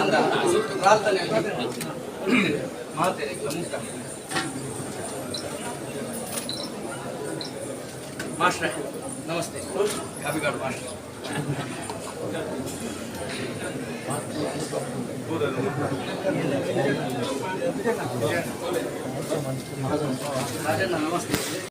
ಅಂದ ಸುತ್ತು ಪ್ರಾರ್ಥನೆಯಲ್ಲಿ ಮಾತೇನೆ ಮುಕ್ತ ಮಾಸ್ಟರ್ ನಮಸ್ತೆ ಕಾಪಿಗಾಡು ಮಾಸ್ಟರ್ ರಾಜಣ್ಣ ನಮಸ್ತೆ.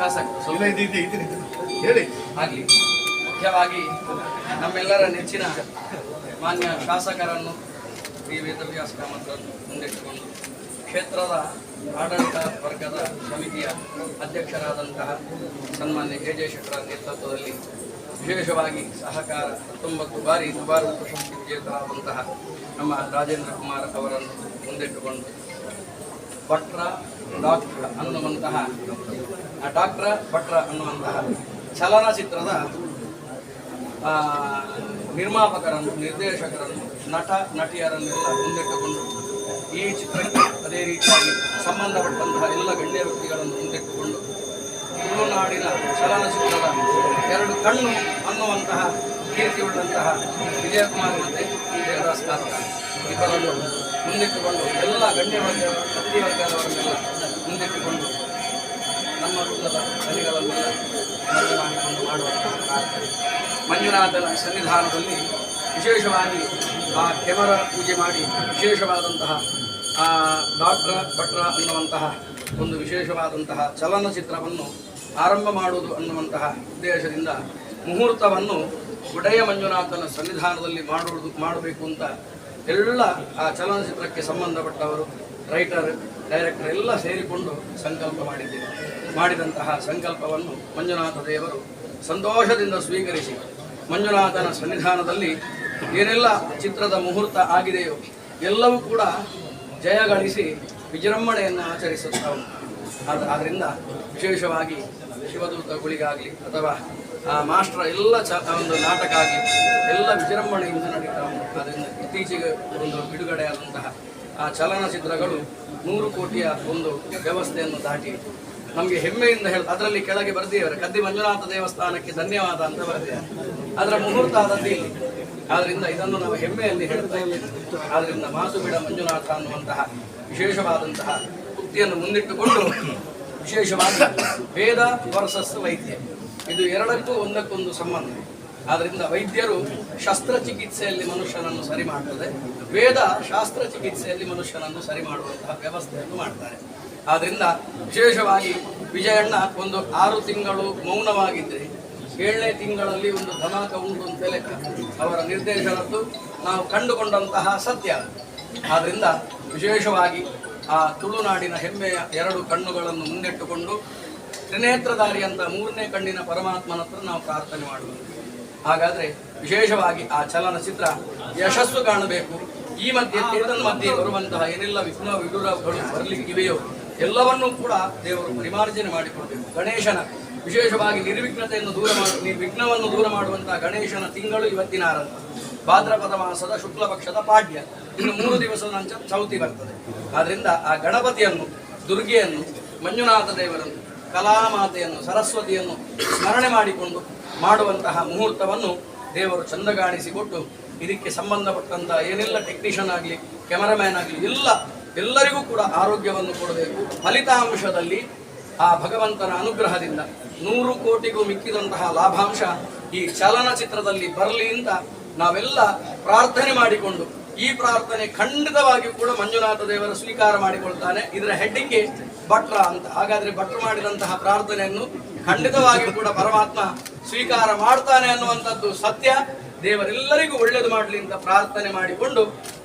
ಶಾಸಕ ಇಲ್ಲ ಇದು ಇದು ಇದು ಇದು. ಹೇಳಿ ಆಗಲಿ ಮುಖ್ಯವಾಗಿ ನಮ್ಮೆಲ್ಲರ ನೆಚ್ಚಿನ ಮಾನ್ಯ ಶಾಸಕರನ್ನು ಶ್ರೀ ವೇದವ್ಯಾಸ ಕಾಮತರನ್ನು ಮುಂದಿಟ್ಟುಕೊಂಡು ಕ್ಷೇತ್ರದ ಆಡಳಿತ ವರ್ಗದ ಸಮಿತಿಯ ಅಧ್ಯಕ್ಷರಾದಂತಹ ಸನ್ಮಾನ್ಯ ಕೆ ಜೆ ಶೆಟ್ಟರ ನೇತೃತ್ವದಲ್ಲಿ ವಿಶೇಷವಾಗಿ ಸಹಕಾರ ಹತ್ತೊಂಬತ್ತು ಬಾರಿ ದುಬಾರು ಪ್ರಶಸ್ತಿ ವಿಜೇತರಾದಂತಹ ನಮ್ಮ ರಾಜೇಂದ್ರ ಕುಮಾರ್ ಅವರನ್ನು ಮುಂದಿಟ್ಟುಕೊಂಡು ಭಟ್ರ ಡಾಕ್ಟ್ರ ಅನ್ನುವಂತಹ ಡಾಕ್ಟ್ರ ಭಟ್ರ ಅನ್ನುವಂತಹ ಚಲನಚಿತ್ರದ ನಿರ್ಮಾಪಕರನ್ನು, ನಿರ್ದೇಶಕರನ್ನು, ನಟ, ನಟಿಯರನ್ನೆಲ್ಲ ಮುಂದಿಟ್ಟುಕೊಂಡು ಈ ಚಿತ್ರಕ್ಕೆ ಅದೇ ರೀತಿಯಾಗಿ ಸಂಬಂಧಪಟ್ಟಂತಹ ಎಲ್ಲ ಗಣ್ಯ ವ್ಯಕ್ತಿಗಳನ್ನು ಮುಂದಿಟ್ಟುಕೊಂಡು ತುಳುನಾಡಿನ ಚಲನಚಿತ್ರದ ಎರಡು ಕಣ್ಣು ಅನ್ನುವಂತಹ ಕೀರ್ತಿಯುಳ್ಳಂತಹ ವಿಜಯಕುಮಾರ್ ಮತ್ತು ದೇವದಾಸ್ ಕಾರ್ಕಳ ಇಬ್ಬರನ್ನು ಮುಂದಿಟ್ಟುಕೊಂಡು ಎಲ್ಲ ಗಣ್ಯ ವರ್ಗ ವ್ಯಕ್ತಿ ವರ್ಗದವರನ್ನೆಲ್ಲ ಮುಂದಿಟ್ಟುಕೊಂಡು ನಮ್ಮ ರೂಪದ ಬಲಿಗಳನ್ನೆಲ್ಲ ಮನವಿ ಮಾಡಿಕೊಂಡು ಮಾಡುವಂತಹ ಮಂಜುನಾಥನ ಸನ್ನಿಧಾನದಲ್ಲಿ ವಿಶೇಷವಾಗಿ ಆ ಕೆಮರ ಪೂಜೆ ಮಾಡಿ ವಿಶೇಷವಾದಂತಹ ಆ ಡಾಕ್ಟ್ರ ಭಟ್ರ ಅನ್ನುವಂತಹ ಒಂದು ವಿಶೇಷವಾದಂತಹ ಚಲನಚಿತ್ರವನ್ನು ಆರಂಭ ಮಾಡುವುದು ಅನ್ನುವಂತಹ ಉದ್ದೇಶದಿಂದ ಮುಹೂರ್ತವನ್ನು ಒಡೆಯ ಮಂಜುನಾಥನ ಸನ್ನಿಧಾನದಲ್ಲಿ ಮಾಡುವುದು, ಮಾಡಬೇಕು ಅಂತ ಎಲ್ಲ ಆ ಚಲನಚಿತ್ರಕ್ಕೆ ಸಂಬಂಧಪಟ್ಟವರು, ರೈಟರ್ ಡೈರೆಕ್ಟರ್ ಎಲ್ಲ ಸೇರಿಕೊಂಡು ಸಂಕಲ್ಪ ಮಾಡಿದ್ದೇವೆ. ಮಾಡಿದಂತಹ ಸಂಕಲ್ಪವನ್ನು ಮಂಜುನಾಥ ದೇವರು ಸಂತೋಷದಿಂದ ಸ್ವೀಕರಿಸಿ ಮಂಜುನಾಥನ ಸನ್ನಿಧಾನದಲ್ಲಿ ಏನೆಲ್ಲ ಚಿತ್ರದ ಮುಹೂರ್ತ ಆಗಿದೆಯೋ ಎಲ್ಲವೂ ಕೂಡ ಜಯಗಳಿಸಿ ವಿಜೃಂಭಣೆಯನ್ನು ಆಚರಿಸುತ್ತಾ ಉಂಟು ಆದ ಆದ್ದರಿಂದ ವಿಶೇಷವಾಗಿ ಶಿವದೂತಗಳಿಗಾಗಲಿ ಅಥವಾ ಆ ಮಾಸ್ಟರ್ ಎಲ್ಲ ಚ ಒಂದು ನಾಟಕ ಆಗಲಿ ಎಲ್ಲ ವಿಜೃಂಭಣೆಯಿಂದ ನಡೀತಾ ಉಂಟು ಅದರಿಂದ ಇತ್ತೀಚೆಗೆ ಒಂದು ಬಿಡುಗಡೆಯಾದಂತಹ ಆ ಚಲನಚಿತ್ರಗಳು ನೂರು ಕೋಟಿಯ ಒಂದು ವ್ಯವಸ್ಥೆಯನ್ನು ದಾಟಿ ನಮಗೆ ಹೆಮ್ಮೆಯಿಂದ ಹೇಳ ಅದರಲ್ಲಿ ಕೆಳಗೆ ಬರ್ದಿದ್ದಾರೆ. ಕದ್ದಿ ಮಂಜುನಾಥ ದೇವಸ್ಥಾನಕ್ಕೆ ಧನ್ಯವಾದ ಅಂತ ಬರ್ದಿದ್ದಾರೆ. ಅದರ ಮುಹೂರ್ತ ಆದದ್ದು ಇಲ್ಲಿ. ಆದ್ರಿಂದ ಇದನ್ನು ನಾವು ಹೆಮ್ಮೆಯಲ್ಲಿ ಹೇಳ್ತಾ ಇದ್ದೇವೆ. ಆದ್ದರಿಂದ ಮಾಸುಬಿಡ ಮಂಜುನಾಥ ಅನ್ನುವಂತಹ ವಿಶೇಷವಾದಂತಹ ವೃತ್ತಿಯನ್ನು ಮುಂದಿಟ್ಟುಕೊಂಡು ವಿಶೇಷವಾಗಿ ವೇದ ವರ್ಸಸ್ ವೈದ್ಯ. ಇದು ಎರಡಕ್ಕೂ ಒಂದಕ್ಕೊಂದು ಸಂಬಂಧ. ಆದ್ರಿಂದ ವೈದ್ಯರು ಶಸ್ತ್ರಚಿಕಿತ್ಸೆಯಲ್ಲಿ ಮನುಷ್ಯನನ್ನು ಸರಿ ಮಾಡ್ತದೆ. ವೇದ ಶಾಸ್ತ್ರ ಚಿಕಿತ್ಸೆಯಲ್ಲಿ ಮನುಷ್ಯನನ್ನು ಸರಿ ಮಾಡುವಂತಹ ವ್ಯವಸ್ಥೆಯನ್ನು ಮಾಡ್ತಾರೆ. ಆದ್ರಿಂದ ವಿಶೇಷವಾಗಿ ವಿಜಯಣ್ಣ ಒಂದು ಆರು ತಿಂಗಳು ಮೌನವಾಗಿದ್ರೆ ಏಳನೇ ತಿಂಗಳಲ್ಲಿ ಒಂದು ಧಮಾಕ ಉಂಟು ಅಂತ ಲೆಕ್ಕ ಅವರ ನಿರ್ದೇಶನದ್ದು ನಾವು ಕಂಡುಕೊಂಡಂತಹ ಸತ್ಯ ಆದ್ರಿಂದ ವಿಶೇಷವಾಗಿ ಆ ತುಳುನಾಡಿನ ಹೆಮ್ಮೆಯ ಎರಡು ಕಣ್ಣುಗಳನ್ನು ಮುಂದಿಟ್ಟುಕೊಂಡು ತ್ರಿನೇತ್ರಧಾರಿಯಂತ ಮೂರನೇ ಕಣ್ಣಿನ ಪರಮಾತ್ಮನ ಹತ್ರ ನಾವು ಪ್ರಾರ್ಥನೆ ಮಾಡುವುದು ಹಾಗಾದ್ರೆ ವಿಶೇಷವಾಗಿ ಆ ಚಲನಚಿತ್ರ ಯಶಸ್ಸು ಕಾಣಬೇಕು. ಈ ಮಧ್ಯೆ ಏತನ್ ಮಧ್ಯೆ ಬರುವಂತಹ ಏನೆಲ್ಲ ವಿಘ್ನ ವಿಡುರಗಳು ಬರಲಿಕ್ಕಿವೆಯೋ ಎಲ್ಲವನ್ನೂ ಕೂಡ ದೇವರು ಪರಿಮಾರ್ಜನೆ ಮಾಡಿಕೊಡಬೇಕು. ಗಣೇಶನ ವಿಶೇಷವಾಗಿ ನಿರ್ವಿಘ್ನತೆಯನ್ನು ದೂರ ಮಾಡಿ, ನಿರ್ವಿಘ್ನವನ್ನು ದೂರ ಮಾಡುವಂತಹ ಗಣೇಶನ ತಿಂಗಳು ಇವತ್ತಿನ ಆರಂಭ. ಭಾದ್ರಪದ ಮಾಸದ ಶುಕ್ಲ ಪಕ್ಷದ ಪಾಡ್ಯ. ಇನ್ನು ಮೂರು ದಿವಸದ ನಂತರ ಚೌತಿ ಬರ್ತದೆ. ಆದ್ದರಿಂದ ಆ ಗಣಪತಿಯನ್ನು, ದುರ್ಗೆಯನ್ನು, ಮಂಜುನಾಥ ದೇವರನ್ನು ಕಲಾಮಾತೆಯನ್ನು, ಸರಸ್ವತಿಯನ್ನು ಸ್ಮರಣೆ ಮಾಡಿಕೊಂಡು ಮಾಡುವಂತಹ ಮುಹೂರ್ತವನ್ನು ದೇವರು ಚಂದಗಾಣಿಸಿಕೊಟ್ಟು ಇದಕ್ಕೆ ಸಂಬಂಧಪಟ್ಟಂತಹ ಏನೆಲ್ಲ ಟೆಕ್ನಿಷಿಯನ್ ಆಗಲಿ ಕ್ಯಾಮರಾಮ್ಯಾನ್ ಆಗಲಿ, ಎಲ್ಲ, ಎಲ್ಲರಿಗೂ ಕೂಡ ಆರೋಗ್ಯವನ್ನು ಕೊಡಬೇಕು. ಫಲಿತಾಂಶದಲ್ಲಿ ಆ ಭಗವಂತನ ಅನುಗ್ರಹದಿಂದ ನೂರು ಕೋಟಿಗೂ ಮಿಕ್ಕಿದಂತಹ ಲಾಭಾಂಶ ಈ ಚಲನಚಿತ್ರದಲ್ಲಿ ಬರಲಿ ಅಂತ ನಾವೆಲ್ಲ ಪ್ರಾರ್ಥನೆ ಮಾಡಿಕೊಂಡು ಈ ಪ್ರಾರ್ಥನೆ ಖಂಡಿತವಾಗಿಯೂ ಕೂಡ ಮಂಜುನಾಥ ದೇವರ ಸ್ವೀಕಾರ ಮಾಡಿಕೊಳ್ತಾನೆ. ಇದರ ಹೆಡ್ಡಿಂಗ್ಗೆ ಭಟ್ರ ಅಂತ, ಹಾಗಾದ್ರೆ ಭಟ್ರು ಮಾಡಿದಂತಹ ಪ್ರಾರ್ಥನೆಯನ್ನು ಖಂಡಿತವಾಗಿ ಕೂಡ ಪರಮಾತ್ಮ ಸ್ವೀಕಾರ ಮಾಡ್ತಾನೆ ಅನ್ನುವಂಥದ್ದು ಸತ್ಯ. ದೇವರೆಲ್ಲರಿಗೂ ಒಳ್ಳೇದು ಮಾಡಲಿ ಅಂತ ಪ್ರಾರ್ಥನೆ ಮಾಡಿಕೊಂಡು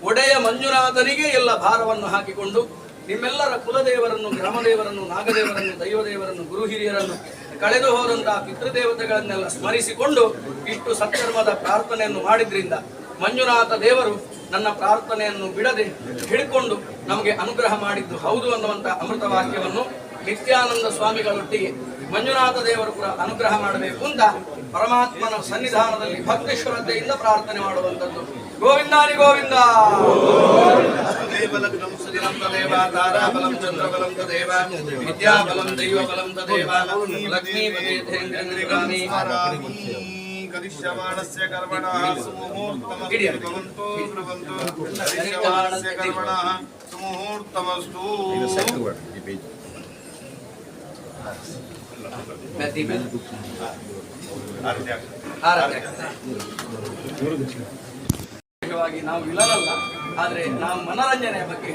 ಒಡೆಯ ಮಂಜುನಾಥನಿಗೆ ಎಲ್ಲ ಭಾರವನ್ನು ಹಾಕಿಕೊಂಡು ನಿಮ್ಮೆಲ್ಲರ ಕುಲದೇವರನ್ನು, ಗ್ರಾಮದೇವರನ್ನು, ನಾಗದೇವರನ್ನು, ದೈವದೇವರನ್ನು, ಗುರು ಹಿರಿಯರನ್ನು, ಕಳೆದು ಹೋದಂತಹ ಪಿತೃದೇವತೆಗಳನ್ನೆಲ್ಲ ಸ್ಮರಿಸಿಕೊಂಡು ಇಷ್ಟು ಸತ್ಕರ್ಮದ ಪ್ರಾರ್ಥನೆಯನ್ನು ಮಾಡಿದ್ರಿಂದ ಮಂಜುನಾಥ ದೇವರು ನನ್ನ ಪ್ರಾರ್ಥನೆಯನ್ನು ಬಿಡದೆ ಹಿಡ್ಕೊಂಡು ನಮಗೆ ಅನುಗ್ರಹ ಮಾಡಿದ್ದು ಹೌದು ಅನ್ನುವಂತಹ ಅಮೃತ ವಾಕ್ಯವನ್ನು ನಿತ್ಯಾನಂದ ಸ್ವಾಮಿಗಳೊಟ್ಟಿಗೆ ಮಂಜುನಾಥ ದೇವರು ಕೂಡ ಅನುಗ್ರಹ ಮಾಡಬೇಕು ಅಂತ ಪರಮಾತ್ಮನ ಸನ್ನಿಧಾನದಲ್ಲಿ ಭಕ್ತಿ ಶ್ರದ್ಧೆಯಿಂದ ಪ್ರಾರ್ಥನೆ ಮಾಡುವಂಥದ್ದು. ಗೋವಿಂದಾನಿ ಗೋವಿಂದ! ಸುದಿನಂ ತದೇವ ತಾರಾಬಲಂ ಚಂದ್ರಬಲಂ ತದೇವ ವಿದ್ಯಾಬಲಂ ಲಕ್ಷ್ಮೀಪದೇ ನಾವು ಇಲ್ಲವಲ್ಲ ಆದ್ರೆ ನಾವು ಮನೋರಂಜನೆಯ ಬಗ್ಗೆ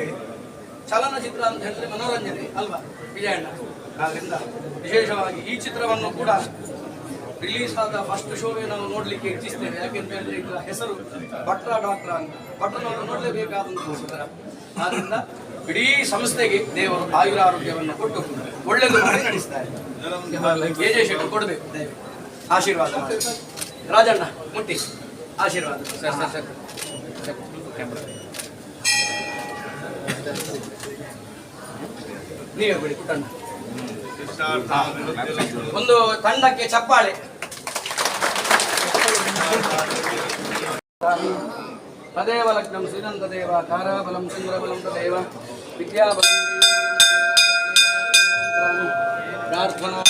ಚಲನಚಿತ್ರ ಅಂತ ಹೇಳಿದ್ರೆ ಮನೋರಂಜನೆ ಅಲ್ವಾ? ವಿಜಯಣ್ಣ. ಆದ್ರಿಂದ ವಿಶೇಷವಾಗಿ ಈ ಚಿತ್ರವನ್ನು ಕೂಡ ರಿಲೀಸ್ ಆದ ಫಸ್ಟ್ ಶೋವೇ ನಾವು ನೋಡಲಿಕ್ಕೆ ಇಚ್ಛಿಸ್ತೇವೆ. ಯಾಕೆಂತ ಹೇಳಿದ್ರೆ ಇದರ ಹೆಸರು ಭಟ್ರ ಡಾಕ್ಟರ್ ಅಂತ. ಭಟ್ರನವರು ನೋಡಲೇಬೇಕಾದಂತಹ ಚಿತ್ರ ಆದ್ರಿಂದ ಇಡೀ ಸಂಸ್ಥೆಗೆ ದೇವರು ಆಯುರ ಆರೋಗ್ಯವನ್ನು ಕೊಟ್ಟು ಒಳ್ಳೆಯದು ಮಾಡಿ ನಡೆಸ್ತಾರೆ ಶೆಟ್ಟಿ ಕೊಡಬೇಕು. ದಯವಿಟ್ಟು ಆಶೀರ್ವಾದ ರಾಜಣ್ಣ ಮುಟ್ಟಿ. ಆಶೀರ್ವಾದ. Sir sir sir. ನೀವೇ ಬಿಡಿ ಪುಟ್ಟಣ್ಣ ಒಂದು ತಂಡಕ್ಕೆ ಚಪ್ಪಾಳೆ. ತದೇವ ಲಗ್ನಂ ಶ್ರೀನಂ ತದೇವ ತಾರಾಬಲಂ ಚಂದ್ರಬಲಂ ತದೇವ ವಿದ್ಯಾಬಲಂ ಪ್ರಾರ್ಥನಾ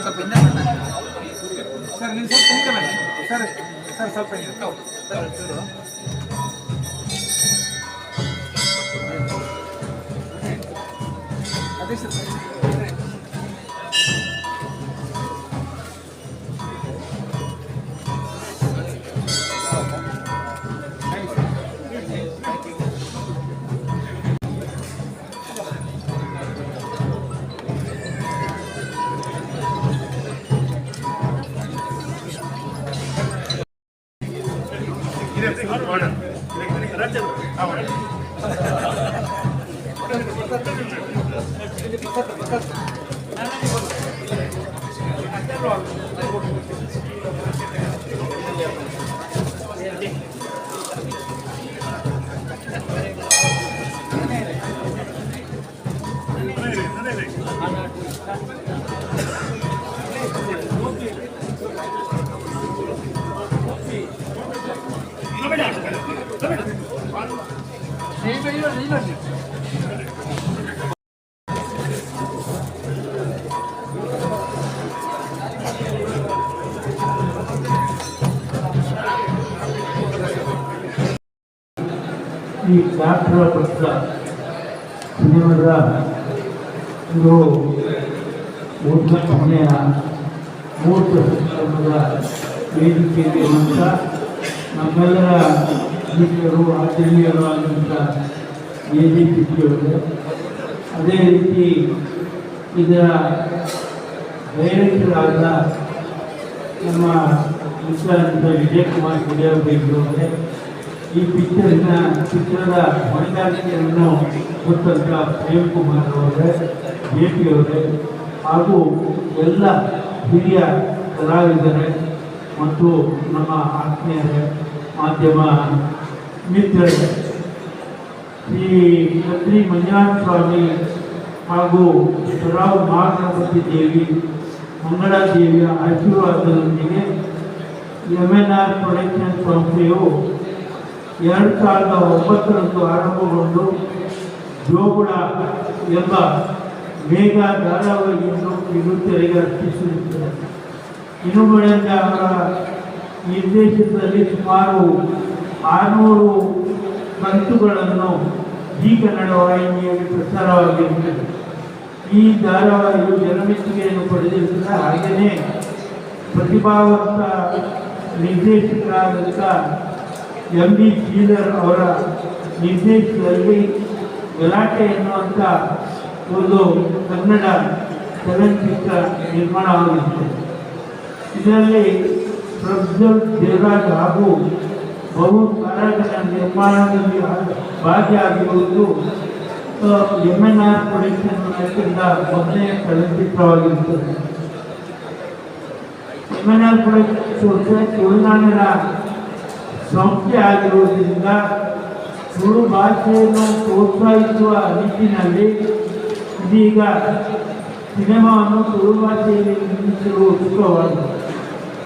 ಸ್ವಲ್ಪ ಹಿಂದೆ ಬನ್ನಿ ಸರ್ ಸರ್ ಸ್ವಲ್ಪ ಹಿಂದೆ ಅದೇ ಸರ್ ಈ ಶಾಸ್ತ್ರ ಪುಸ್ತಕ ಸಿನಿಮಾದ ಒಂದು ಉದ್ಘಾಟನೆಯ ಮೂರ್ತ ಸಂದರ್ಭದ ವೇದಿಕೆಯಲ್ಲಿ ಇರುವಂಥ ನಮ್ಮೆಲ್ಲರ ಹಿರಿಯರು ಆಚರಣೀಯರು ಆಗಿರುವಂಥ ಎ ಪಿಯವರೇ ಅದೇ ರೀತಿ ಇದರ ಡೈರೆಕ್ಟರಾದ ನಮ್ಮ ಮಿತ್ರ ವಿಜಯಕುಮಾರ್ ಅವರೇ ಈ ಪಿಕ್ಚರಿನ ಚಿತ್ರದ ಹೊಣೆಗಾರಿಕೆಯನ್ನು ಕೊಟ್ಟಂತ ಪ್ರೇಮ್ ಕುಮಾರ್ ಅವರೇ ಜೆ ಪಿ ಅವರೇ. ಹಾಗೂ ಎಲ್ಲ ಹಿರಿಯ ಕಲಾವಿದರೇ ಮತ್ತು ನಮ್ಮ ಆತ್ಮೀಯರೇ, ಮಾಧ್ಯಮ ಮಿತ್ರರೇ, ಶ್ರೀ ಕತ್ರಿ ಮಂಜುನಾಥ ಸ್ವಾಮಿ ಹಾಗೂ ಶರಾವ್ ಮಹಾಗಣಪತಿ ದೇವಿ, ಮಂಗಳಾ ದೇವಿಯ ಆಶೀರ್ವಾದದೊಂದಿಗೆ ಎಂ ಎನ್ ಆರ್ ಪ್ರೊಡಕ್ಷನ್ ಸಂಸ್ಥೆಯು ಎರಡು ಸಾವಿರದ ಒಂಬತ್ತರಂದು ಆರಂಭಗೊಂಡು ಜೋಗುಳ ಎಂಬ ಮೇಘ ಕಿರುತೆರೆಗೆ ಅರ್ಪಿಸಿರುತ್ತದೆ ಇನ್ನು ಬೆಳೆದ ಅವರ ನಿರ್ದೇಶನದಲ್ಲಿ ಸುಮಾರು ಆರುನೂರು ಕಂತುಗಳನ್ನು ಈ ಕನ್ನಡ ವಾಹಿನಿಯಲ್ಲಿ ಪ್ರಸಾರವಾಗಿರುತ್ತದೆ. ಈ ಧಾರಾವಾಹಿಯು ಜನಮೆಚ್ಚುಗೆಯನ್ನು ಪಡೆದಿರುತ್ತದೆ. ಹಾಗೆಯೇ ಪ್ರತಿಭಾವಂತ ನಿರ್ದೇಶಕರಾದಂಥ ಎಂ ಬಿ ಶ್ರೀಧರ್ ಅವರ ನಿರ್ದೇಶನದಲ್ಲಿ ಗಲಾಟೆ ಎನ್ನುವಂಥ ಒಂದು ಕನ್ನಡ ಚಲನಚಿತ್ರ ನಿರ್ಮಾಣವಾಗಿತ್ತು ಇದರಲ್ಲಿ ಪ್ರಜ್ವಲ್ ದೇವರಾಜ್ ಹಾಗೂ ಬಹು ತಾರಾಗಣ ನಿರ್ಮಾಣದಲ್ಲಿ ಭಾಗಿಯಾಗಿರುವುದು ಎಂ ಎನ್ ಆರ್ ಪ್ರೊಡಕ್ಷನ್ ವತಿಯಿಂದ ಮೊದಲನೇ ಚಲನಚಿತ್ರವಾಗಿರುತ್ತದೆ. ಎಂ ಎನ್ ಆರ್ ಪ್ರೊಡಕ್ಷನ್ ತುಳುನಾಡಿನ ಸಂಸ್ಥೆ ಆಗಿರುವುದರಿಂದ ತುಳು ಭಾಷೆಯನ್ನು ಪ್ರೋತ್ಸಾಹಿಸುವ ನಿಟ್ಟಿನಲ್ಲಿ ಇದೀಗ ಸಿನಿಮಾವನ್ನು ತುಳು ಭಾಷೆಯಲ್ಲಿ ನಿರ್ಮಿಸಲು ಉತ್ಸುಕವಾಗಿದೆ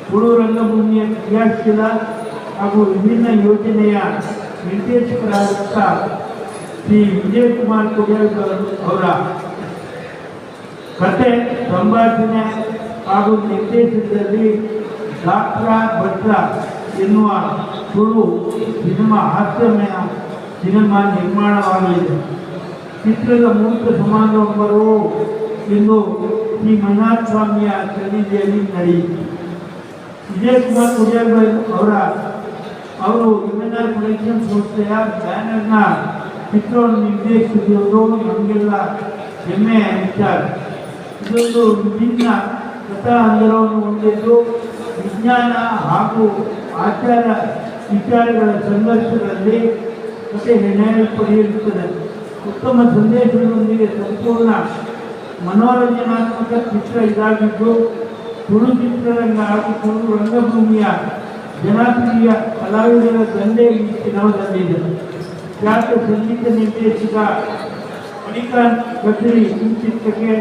ತುಳು ರಂಗಭೂಮಿಯ ಕ್ರಿಯಾಶೀಲ ಹಾಗೂ ವಿಭಿನ್ನ ಯೋಜನೆಯ ನಿರ್ದೇಶಕರಾದಂಥ ಶ್ರೀ ವಿಜಯಕುಮಾರ್ ಕುಡಿಯಲ್ ಅವರ ಕತೆ ಸಂಭಾಷಣೆ ಹಾಗೂ ನಿರ್ದೇಶನದಲ್ಲಿ ಡಾಕ್ಟ್ರ ಭಟ್ರ ಎನ್ನುವ ತುಳು ಸಿನಿಮಾ ಹಾಸ್ಯಮಯ ಸಿನಿಮಾ ನಿರ್ಮಾಣವಾಗಲಿದೆ. ಚಿತ್ರದ ಮೂರ್ತ ಸಮಾರಂಭರು ಇಂದು ಶ್ರೀ ಮಂಜುನಾಥ ಸ್ವಾಮಿಯ ಸನ್ನಿಧಿಯಲ್ಲಿ ನಡೆಯಿತು. ವಿಜಯಕುಮಾರ್ ಕುಡಿಯಲ್ ಅವರ, ಅವರು ಇಮೆನಾರ್ ಪ್ರೊಡಕ್ಷನ್ ಸಂಸ್ಥೆಯ ಬ್ಯಾನರ್ನ ಚಿತ್ರವನ್ನು ನಿರ್ದೇಶಿಸಿರುವುದು ನಮಗೆಲ್ಲ ಹೆಮ್ಮೆಯ ವಿಚಾರ. ಇದೊಂದು ವಿಭಿನ್ನ ಕಥಾ ಹಂದರವನ್ನು ಹೊಂದಿದ್ದು, ವಿಜ್ಞಾನ ಹಾಗೂ ಆಚಾರ ವಿಚಾರಗಳ ಸಂಘರ್ಷದಲ್ಲಿ ಕಥೆ ಹೆಣೆಯಲ್ಪಡಿರುತ್ತದೆ ಉತ್ತಮ ಸಂದೇಶಗಳೊಂದಿಗೆ ಸಂಪೂರ್ಣ ಮನೋರಂಜನಾತ್ಮಕ ಚಿತ್ರ ಇದಾಗಿದ್ದು, ತುಳು ಚಿತ್ರರಂಗ ರಂಗಭೂಮಿಯ ಜನಪ್ರಿಯ ಕಲಾವಿದರ ದಂಡೆ ಈ ಚಿನ್ನದಲ್ಲಿದೆ ಖ್ಯಾತ ಸಂಗೀತ ನಿರ್ದೇಶಕ ಮಣಿಕಾಂತ್ ಕಚೇರಿ ಈ ಚಿತ್ರಕ್ಕೆ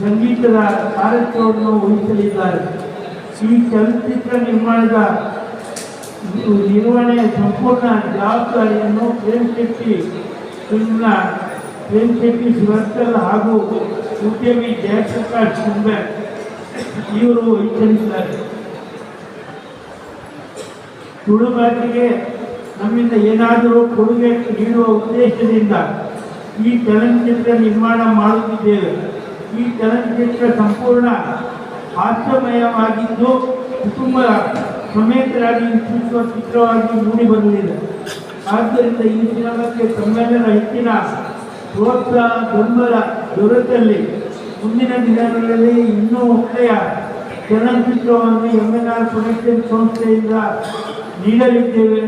ಸಂಗೀತದ ಕಾರ್ಯಕ್ರಮವನ್ನು ವಹಿಸಲಿದ್ದಾರೆ. ಈ ಚಲನಚಿತ್ರ ನಿರ್ಮಾಣದ ನಿರ್ವಹಣೆಯ ಸಂಪೂರ್ಣ ಜವಾಬ್ದಾರಿಯನ್ನು ಪ್ರೇಮ್ ಶೆಟ್ಟಿ ಪ್ರೇಮ್ ಶೆಟ್ಟಿ ಶಿವರ್ತಲ್ ಹಾಗೂ ಉದ್ಯಮಿ ಜಯಪ್ರಕಾಶ್ ಶಿಂಬೆ ಇವರು ವಹಿಸಲಿದ್ದಾರೆ ತುಳು ನಮ್ಮಿಂದ ಏನಾದರೂ ಕೊಡುಗೆ ನೀಡುವ ಉದ್ದೇಶದಿಂದ ಈ ಚಲನಚಿತ್ರ ನಿರ್ಮಾಣ ಮಾಡುತ್ತಿದ್ದೇವೆ. ಈ ಚಲನಚಿತ್ರ ಸಂಪೂರ್ಣ ಹಾಸ್ಯಮಯವಾಗಿದ್ದು ಕುಟುಂಬ ಸಮೇತರಾಗಿ ಚಿತ್ರವಾಗಿ ಮೂಡಿಬರಲಿದೆ ಆದ್ದರಿಂದ ಈ ದಿನಕ್ಕೆ ತಮ್ಮೆಲ್ಲರ ಹೆಚ್ಚಿನ ಪ್ರೋತ್ಸಾಹ ಬೆಂಬಲ ದೊರೆತಲ್ಲಿ ಮುಂದಿನ ದಿನಗಳಲ್ಲಿ ಇನ್ನೂ ಒಳ್ಳೆಯ ಚಲನಚಿತ್ರವನ್ನು ಎಂ ಎನ್ ಆರ್ ಪ್ರೊಡಕ್ಷನ್ ಸಂಸ್ಥೆಯಿಂದ ನೀಡಲಿದ್ದೇವೆ.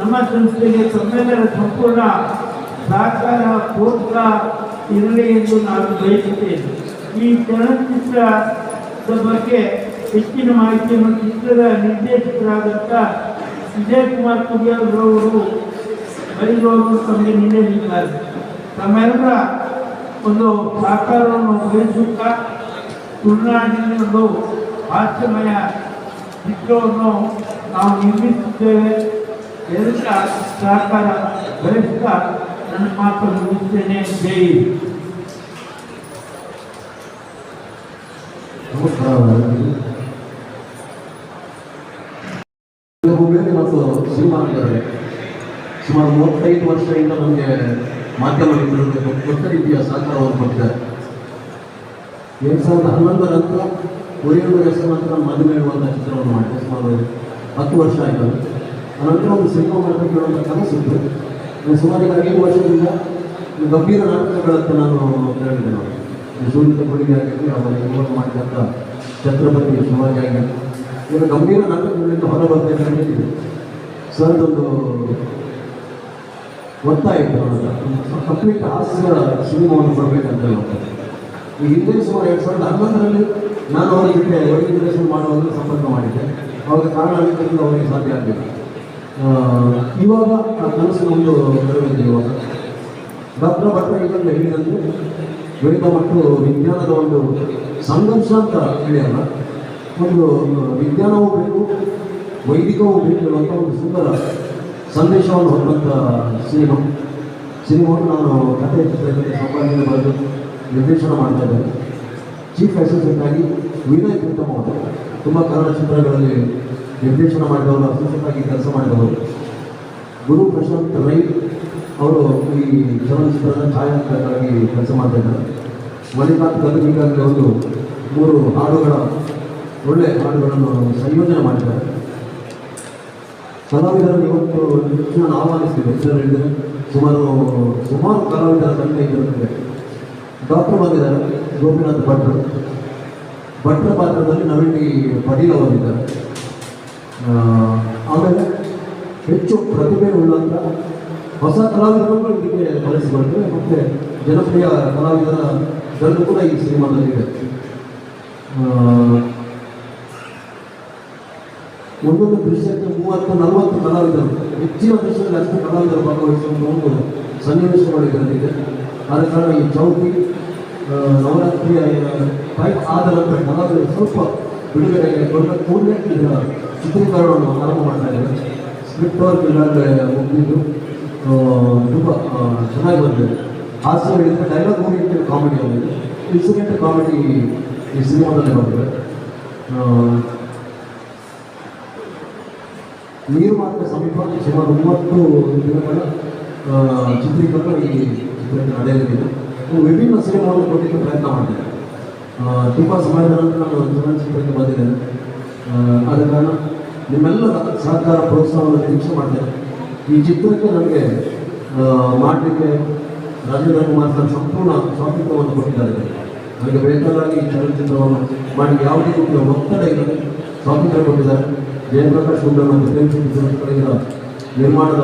ನಮ್ಮ ಸಂಸ್ಥೆಗೆ ತಮ್ಮೆಲ್ಲರ ಸಂಪೂರ್ಣ ಸಹಕಾರ, ಪ್ರೋತ್ಸಾಹ ಇರಲಿ ಎಂದು ನಾನು ಬಯಸುತ್ತೇನೆ. ಈ ಚಲನಚಿತ್ರದ ಬಗ್ಗೆ ಹೆಚ್ಚಿನ ಮಾಹಿತಿಯನ್ನು ಚಿತ್ರದ ನಿರ್ದೇಶಕರಾದಂಥ ವಿಜಯಕುಮಾರ್ ಕುಡಿಯವರು ಬೈರವರು ತಮಗೆ ನೀಡಲಿದ್ದಾರೆ ತಮ್ಮೆಲ್ಲರ ಒಂದು ಸಹಕಾರವನ್ನು ಬಯಸುತ್ತಾ ತುಳುನಾಡಿನ ಒಂದು ಹಾಸ್ಯಮಯ ಚಿತ್ರವನ್ನು ನಾವು ನಿರ್ಮಿಸುತ್ತೇವೆ ಎಲ್ಲ ಸಹಕಾರ ಬಯಸುತ್ತಾ ನನ್ನ ಮಾತು ಮುಗಿಸ್ತೇನೆ ಜೈ ಮತ್ತು ಶ್ರೀಮಾನ್ ಸುಮಾರು ಮೂವತ್ತೈದು ವರ್ಷದಿಂದ ನಮಗೆ ಮಾಧ್ಯಮ ದೊಡ್ಡ ರೀತಿಯ ಸಹಕಾರವನ್ನು ಕೊಟ್ಟಿದ್ದಾರೆ. ಎರಡು ಸಾವಿರದ ಹನ್ನೊಂದರ ನಂತರ ಒರಿಯೊಂದು ಹೆಸರು ನಂತರ ಮದುವೆ ಹೇಳುವಂಥ ಚಿತ್ರವನ್ನು ಮಾಡಿದೆ ಸುಮಾರು ಹತ್ತು ವರ್ಷ ಆಯಿತು ಅನಂತರ ಒಂದು ಸಿನಿಮಾ ಮಾಡಬೇಕು ಹೇಳುವಂಥ ಕನಸಿತ್ತು ಸುಮಾರು ಈಗ ಐದು ವರ್ಷದಿಂದ ಗಂಭೀರ ನಾಟಕಗಳತ್ತ ನಾನು ಹೇಳಿದೆ ನಾನು ಸುನೀತ ಕೊಡುಗೆ ಆಗಿರಲಿ, ಆಮೇಲೆ ಇನ್ವಾಲ್ವ್ ಮಾಡಿದಂಥ ಛತ್ರಪತಿ ಶಿವಾಜಿ ಆಗಿರಲಿ. ಈಗ ಗಂಭೀರ ನಾಟಕಗಳಿಂದ ಅಂತ ಹೇಳಿದೆ ಸರ್ ಒಂದು ಒತ್ತಾಯ ಇತ್ತು ಕಂಪ್ಲೀಟ್ ಹಾಸ್ಯ ಸಿನಿಮಾವನ್ನು ಕೊಡಬೇಕಂತ ಹೇಳ್ತಾರೆ. ಈ ಹಿಂದೆ ಸುಮಾರು ಎರಡು ಸಾವಿರದ ಹನ್ನೊಂದರಲ್ಲಿ ನಾನು ಅವರ ಜೊತೆ ವರ್ಗೀಕರಣ ಮಾಡುವಂತ ಸಂಪರ್ಕ ಮಾಡಿದ್ದೆ. ಅವಾಗ ಕಾರಣ ಆಗಿದ್ದರಿಂದ ಅವರಿಗೆ ಸಾಧ್ಯ ಆಗಲಿಲ್ಲ. ಇವಾಗ ಆ ಕನಸಿನ ಒಂದು ನೆರವೇರಿದೆ ಇವಾಗ. ಡಾಕ್ಟರ್ ಭಟ್ಟ ಹೇಳಿದಂತೆ ಗಣಿತ ಮತ್ತು ವಿಜ್ಞಾನದ ಒಂದು ಸಂಘರ್ಷ ಅಂತ ಹೇಳಿಯಲ್ಲ, ಒಂದು ವಿಜ್ಞಾನವೂ ಬೇಕು, ವೈದಿಕವೂ ಬೇಕು ಹೇಳುವಂಥ ಒಂದು ಸುಂದರ ಸಂದೇಶವನ್ನು ಹೊಂದಂಥ ಸಿನಿಮಾ ಸಿನಿಮಾವನ್ನು ನಾನು ಕಥೆ ಸಂಪಾದನೆ ಬರೆದು ನಿರ್ದೇಶನ ಮಾಡ್ತಾ ಇದ್ದೇನೆ. ಚೀಫ್ ಅಸಿಸ್ಟೆಂಟ್ ಆಗಿ ವಿನಯ್ ಉತ್ತಮ ಅವರು. ತುಂಬ ಕನ್ನಡ ಚಿತ್ರಗಳಲ್ಲಿ ನಿರ್ದೇಶನ ಮಾಡಿದವರು ಅಸಿಸ್ಟೆಂಟ್ ಆಗಿ ಕೆಲಸ ಮಾಡಿದವರು. ಗುರು ಪ್ರಶಾಂತ್ ರೈ ಅವರು ಈ ಚಲನಚಿತ್ರದ ಛಾಯಾಗ್ರಾಹಕರಾಗಿ ಕೆಲಸ ಮಾಡ್ತಾ ಇದ್ದಾರೆ. ಮಣಿಕಾಂತ್ ಗದಗಿಗಾಗಿ ಒಂದು ಮೂರು ಹಾಡುಗಳ ಒಳ್ಳೆಯ ಹಾಡುಗಳನ್ನು ಸಂಯೋಜನೆ ಮಾಡಿದ್ದಾರೆ. ಕಲಾವಿದರನ್ನು ಇವತ್ತು ಹೆಚ್ಚಿನ ನಾನು ಆಹ್ವಾನಿಸ್ತೀವಿ ಹೆಸರು ಹೇಳಿದರೆ ಸುಮಾರು ಸುಮಾರು ಕಲಾವಿದರ ತಂಡ ಇದ್ದಾರೆ ಡಾಕ್ಟರ್ ಬಂದಿದ್ದಾರೆ ಗೋಪಿನಾಥ್ ಭಟ್ರು. ಭಟ್ರ ಪಾತ್ರದಲ್ಲಿ ನವೀನಿ ಪಟೀಲ್ ಅವರಿದ್ದಾರೆ. ಆಮೇಲೆ ಹೆಚ್ಚು ಪ್ರತಿಭೆ ಉಳ್ಳಂಥ ಹೊಸ ಕಲಾವಿದರನ್ನು ಇದಕ್ಕೆ ಕಲಿಸಿಕೊಂಡ್ರೆ ಮತ್ತು ಜನಪ್ರಿಯ ಕಲಾವಿದರ ದಂಡು ಕೂಡ ಈ ಸಿನಿಮಾದಲ್ಲಿದೆ. ಆ, ಒಂದೊಂದು ದೃಶ್ಯಕ್ಕೆ ಮೂವತ್ತು, ನಲವತ್ತು ಕಲಾವಿದರು, ಹೆಚ್ಚಿನ ದೃಶ್ಯದಲ್ಲಿ ಅಷ್ಟು ಕಲಾವಿದರು ಭಾಗವಹಿಸುವಂಥ ಒಂದು ಸನ್ನಿವೇಶಗಳು ಬಂದಿದೆ. ಆದ ಕಾರಣ ಈ ಚೌಕಿ ನವರಾತ್ರಿಯ ಟೈಪ್ ಆದ ಕಲಾವಿದರು ಸ್ವಲ್ಪ ಬಿಡುಗಡೆ ದೊಡ್ಡ ಕೂಡಲೇ ಇದರ ಚಿತ್ರೀಕರಣವನ್ನು ಆರಂಭ ಮಾಡ್ತಾ ಇದ್ದಾರೆ. ಸ್ಕ್ರಿಪ್ಟ್ ವರ್ಕ್ ಇಲ್ಲಾಂದ್ರೆ ಮುಗಿದು ತುಂಬ ಚೆನ್ನಾಗಿ ಬಂದಿದೆ. ಹಾಸ್ಯ ಹೇಳಿದರೆ ಡೈಲಾಗ್ ಓರಿಯೆಂಟೆಡ್ ಕಾಮಿಡಿ ಆಗಿದೆ. ಇನ್ಸಿಡೆಂಟ್ ಕಾಮಿಡಿ ಈ ಸಿನಿಮಾದಲ್ಲಿ ಬಂದಿದೆ. ನೀರು ಮಾತ್ರ ಸಮೀಪ ಸುಮಾರು ಮೂವತ್ತು ದಿನಗಳ ಚಿತ್ರೀಕರಣ ಈ ಚಿತ್ರಕ್ಕೆ ನಡೆಯಲಿದೆ. ವಿಭಿನ್ನ ಸಿನಿಮಾವನ್ನು ಕೊಡಲಿಕ್ಕೆ ಪ್ರಯತ್ನ ಮಾಡಿದೆ ತುಂಬ ಸಮಯದ ನಂತರ ನಾನು ಚಲನಚಿತ್ರಕ್ಕೆ ಬಂದಿದ್ದೇನೆ. ಆದ ಕಾರಣ ನಿಮ್ಮೆಲ್ಲರ ಸಹಕಾರ ಪ್ರೋತ್ಸಾಹವನ್ನು ನಿರೀಕ್ಷೆ ಮಾಡ್ತೇನೆ. ಈ ಚಿತ್ರಕ್ಕೆ ನನಗೆ ಮಾಡಲಿಕ್ಕೆ ರಾಜೇಂದ್ರ ಕುಮಾರ್ ಸರ್ ಸಂಪೂರ್ಣ ಸ್ವಾತಂತ್ರ್ಯವನ್ನು ಕೊಟ್ಟಿದ್ದಾರೆ. ನನಗೆ ಬೇಕಾದಾಗಿ ಈ ಚಲನಚಿತ್ರವನ್ನು ಮಾಡಿ ಯಾವುದೇ ರೀತಿಯ ಒತ್ತಡ ಇಲ್ಲದೆ ಸ್ವಾತಂತ್ರ್ಯ ಕೊಟ್ಟಿದ್ದಾರೆ. ಜಯಪ್ರಕಾಶ್ ಗುಂಡ ಮತ್ತು ಪ್ರೇಮ್ ಸಿಂಗ್ ಚಲನಚಿತ್ರಗಳ ನಿರ್ಮಾಣದ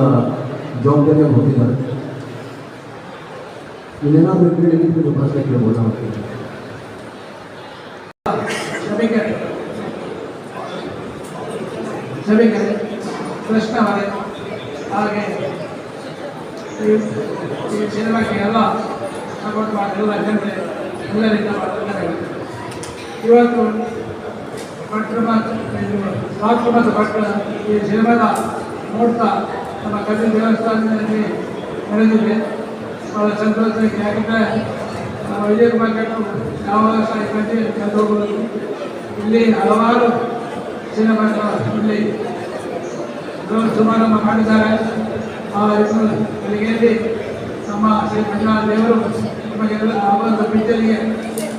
ಜವಾಬ್ದಾರಿಯನ್ನು ಹೊಂದಿದ್ದಾರೆ ಇನ್ನೇನಾದರೂ ಕೇಳಿದ್ರೆ ನೀವು ಪ್ರಶ್ನೆ ಕೇಳ್ಬೋದು ನಾವು ಸಭಿಕರೇ ಸಭಿಕರೇ ಕೃಷ್ಣವರೇ ಹಾಗೆ ಈ ಈ ಸಿನಿಮಾಕ್ಕೆ ಎಲ್ಲ ಸಪೋರ್ಟ್ ಮಾಡಿ ಎಲ್ಲ ಜನತೆ ಎಲ್ಲರಿಂದ ಧನ್ಯವಾದ. ಇವತ್ತು ಡಾಕ್ಟರ್ ಮತ್ತು ಭಟ್ರ ಈ ಜನ್ಮದ ನೋಡ್ತಾ ನಮ್ಮ ಕಬ್ಬಿ ದೇವಸ್ಥಾನದಲ್ಲಿ ನಡೆದಿದೆ ಬಹಳ ಸಂತೋಷ ಯಾಕಂದರೆ ವಿಜಯ ಕುಮಾರ್ ಕಟ್ಟು ಯಾವಾಗ ಕಥೆ ಕರೆದು ಹೋಗುವುದು? ಇಲ್ಲಿ ಹಲವಾರು ಸಿನಿಮಾಗಳು ಇಲ್ಲಿ ಸಮಾರಂಭ ಮಾಡಿದ್ದಾರೆ. ಆ ಬೆಳಿಗ್ಗೆಯಲ್ಲಿ ನಮ್ಮ ಶ್ರೀ ಮಂಜುನಾಥ ದೇವರು ನಮಗೆಲ್ಲ ಆ ಒಂದು ಪಿಕ್ಚರ್ಗೆ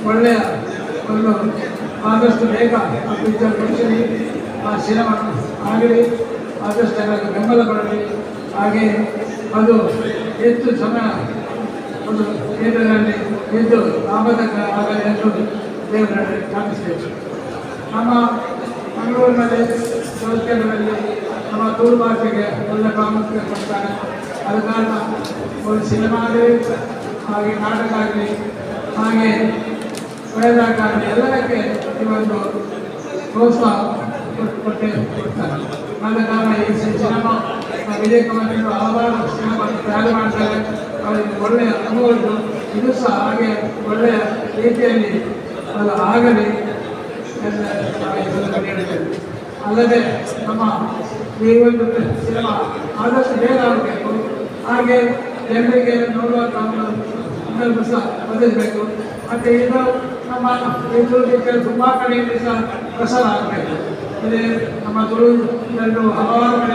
ಒಳ್ಳೆಯ ಒಂದು ಆದಷ್ಟು ಬೇಗ ಮುಗಿಸಲಿ ಆ ಸಿನಿಮಾ ಆಗಲಿ, ಆದಷ್ಟು ಎಲ್ಲರಿಗೂ ಬೆಂಬಲ ಬರಲಿ ಹಾಗೆ ಅದು ಹೆಚ್ಚು ಸಮಯ ಒಂದು ಕೇಂದ್ರದಲ್ಲಿ ಇದ್ದು ಲಾಭದ ಆಗಲಿ ಎಂದು ದೇವರಲ್ಲಿ ಕಾಣಿಸ್ತೇವೆ ನಮ್ಮ ಮಂಗಳೂರಿನಲ್ಲಿ ಚೌಕೇಂದ್ರದಲ್ಲಿ ನಮ್ಮ ತೂರು ಭಾಷೆಗೆ ಒಳ್ಳೆ ಪ್ರಾಮುಖ್ಯತೆ ಕೊಡ್ತಾರೆ. ಅದ ಕಾರಣ ಒಂದು ಸಿನಿಮಾ ಆಗಲಿ, ಹಾಗೆ ನಾಟಕ ಆಗಲಿ, ಹಾಗೆ ಆಗಲಿ ಎಲ್ಲದಕ್ಕೆ ಒಂದು ಪ್ರೋತ್ಸಾಹ ಕೊಟ್ಟು- ಆದ ಕಾರಣ ಈ ಸಿನಿಮಾ ವಿಜಯ ಕುಮಾರ್ ಹಲವಾರು ಸಿನಿಮಾ ತಯಾರು ಮಾಡ್ತಾರೆ. ಅವರಿಗೆ ಒಳ್ಳೆಯ ಅನುಭವ ಇದು ಸಹ ಹಾಗೆ ಒಳ್ಳೆಯ ರೀತಿಯಲ್ಲಿ ಅದು ಆಗಲಿ ಹೇಳಿದ್ದೇವೆ. ಅಲ್ಲದೆ ನಮ್ಮ ಈ ಒಂದು ಸಿನಿಮಾ ಆದಷ್ಟು ಬೇಗ ಆಗಬೇಕು ಹಾಗೆ ಜನರಿಗೆ ನೋಡುವ ಸಂದರ್ಭ ಸಹ ಬದಲಿಸಬೇಕು ಮತ್ತು ಇದು ನಮ್ಮ ತುಳು ತುಂಬ ಕಡೆಯಲ್ಲಿ ಸಹ ಪ್ರಸಾರ ಆಗಬೇಕು ಇದೆ. ನಮ್ಮ ತುಳು ಹಲವಾರು ಕಡೆ